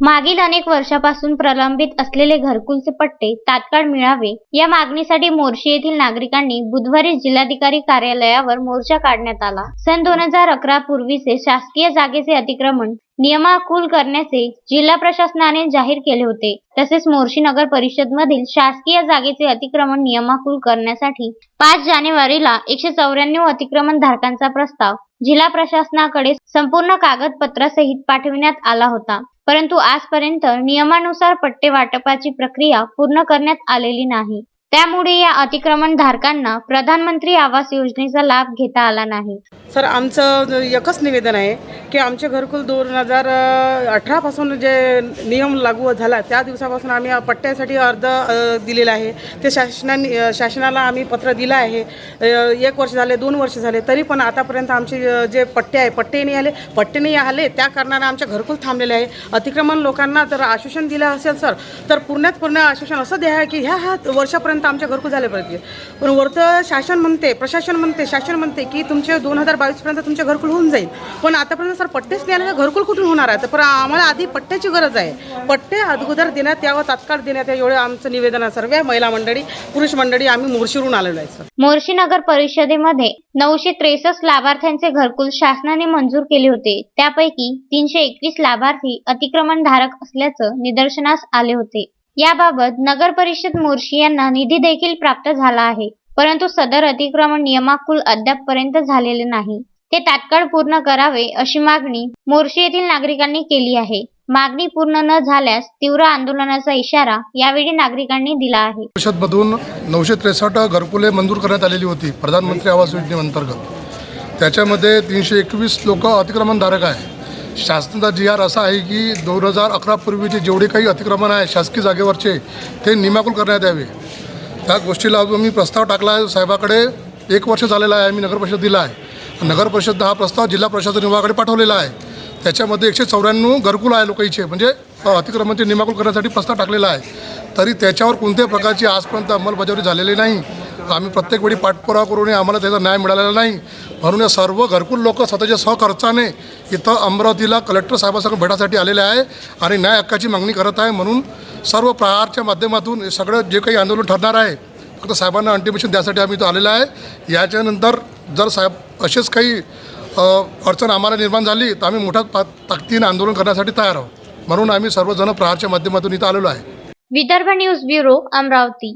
मागील अनेक वर्षापासून प्रलंबित असलेले घरकुलचे पट्टे तात्काळ मिळावे या मागणीसाठी मोर्शी येथील नागरिकांनी बुधवारी जिल्हाधिकारी कार्यालयावर मोर्चा काढण्यात आला. सन दोन हजार अकरा पूर्वीचे शासकीय जागेचे अतिक्रमण नियमाकुल करण्याचे जिल्हा प्रशासनाने जाहीर केले होते. तसेच मोर्शी नगर परिषद मधील शासकीय जागेचे अतिक्रमण नियमाकुल करण्यासाठी पाच जानेवारीला एकशे चौऱ्याण्णव अतिक्रमण धारकांचा प्रस्ताव जिल्हा प्रशासनाकडे संपूर्ण कागदपत्रासहित पाठविण्यात आला होता. परंतु आजपर्यंत नियमानुसार पट्टे वाटपाची प्रक्रिया पूर्ण करण्यात आलेली नाही. त्यामुळे या अतिक्रमण धारकांना प्रधानमंत्री आवास योजनेचा लाभ घेता आला नाही. सर आमचं एकच निवेदन आहे. की आमचे घरकुल दोन हजार अठरापासून जे नियम लागू झाला त्या दिवसापासून आम्ही पट्ट्यासाठी अर्ज दिलेला आहे. ते शासनाने शासनाला आम्ही पत्र दिलं आहे. एक वर्ष झाले दोन वर्ष झाले तरी पण आतापर्यंत आमचे जे पट्टे आहे पट्टे नाही आले पट्टे नाही आले त्या कारणाने आमच्या घरकुल थांबलेले आहे. अतिक्रमण लोकांना जर आश्वासन दिलं असेल सर तर पूर्णात पूर्ण आश्वासन असं द्या की ह्या ह्या वर्षापर्यंत आमच्या घरकुल झाले पाहिजे. पण वरतं शासन म्हणते प्रशासन म्हणते शासन म्हणते की तुमचे दोन हजार बावीसपर्यंत तुमचे घरकुल होऊन जाईल. पण आतापर्यंत सर पट्टेच नाही घरकुल कुठून होणार आहे? तर पण आम्हाला आधी पट्ट्याची गरज आहे. पट्टे अगोदर देण्यात यावं तात्काळ देण्यात यावं एवढं आमचं निवेदन आहे सर्व. महिला मंडळी पुरुष मंडळी आम्ही मोर्शीवरून आलेलो आहे मोर्शी नगर परिषदेमध्ये नऊशे त्रेसष्ट लाभार्थ्यांचे घरकुल शासनाने मंजूर केले होते. त्यापैकी तीनशे एकवीस लाभार्थी अतिक्रमण धारक असल्याचं निदर्शनास आले होते. याबाबत नगर परिषद मोर्शी यांना निधी देखील प्राप्त झाला आहे. परंतु सदर अतिक्रमण नियमाकुल अद्यापपर्यंत झालेले नाही. ते तात्काळ पूर्ण करावे अशी मागणी मोर्शी येथील नागरिकांनी केली आहे. मागणी पूर्ण न झाल्यास तीव्र आंदोलनाचा इशारा यावेळी नागरिकांनी दिला आहे. परिषदमधून नऊशे त्रेसष्ट घरकुले मंजूर करण्यात आलेली होती प्रधानमंत्री आवास योजनेअंतर्गत. त्याच्यामध्ये तीनशे एकवीस लोक अतिक्रमणधारक आहे शासनाचा जी आर असा आहे की दोन हजार अकरापूर्वीचे जेवढे काही अतिक्रमण आहे शासकीय जागेवरचे ते निमाकुल करण्यात यावे. त्या गोष्टीला आम्ही प्रस्ताव टाकला आहे. साहेबाकडे एक वर्ष झालेलं आहे आम्ही नगर परिषद दिला आहे. नगर परिषद हा प्रस्ताव जिल्हा प्रशासन विभागाकडे पाठवलेला आहे. त्याच्यामध्ये एकशे चौऱ्याण्णव घरकुल आहे लोकांचे म्हणजे अतिक्रमणचे निमाकुल करण्यासाठी प्रस्ताव टाकलेला आहे. तरी त्याच्यावर कोणत्याही प्रकारची आजपर्यंत अंमलबजावणी झालेली नाही. आम्ही प्रत्येक वेळी पाठपुरावा करून आम्हाला त्याचा न्याय मिळालेला नाही. म्हणून या सर्व घरकुल लोक स्वतःच्या सहखर्चाने इथं अमरावतीला कलेक्टर साहेबांसंग भेटासाठी आलेले आहे आणि न्याय हक्काची मागणी करत आहे. म्हणून सर्व प्रहारच्या माध्यमातून सगळं जे काही आंदोलन ठरणार आहे फक्त साहेबांना अंटिमेशन द्यासाठी आम्ही तो आलेलो आहे. याच्यानंतर जर साहेब असेच काही अडचण आम्हाला निर्माण झाली तर आम्ही मोठ्या ताकदीने आंदोलन करण्यासाठी तयार आहोत. म्हणून आम्ही सर्वजण प्रहारच्या माध्यमातून इथं आलेलो आहे. Vidarbha news bureau Amravati.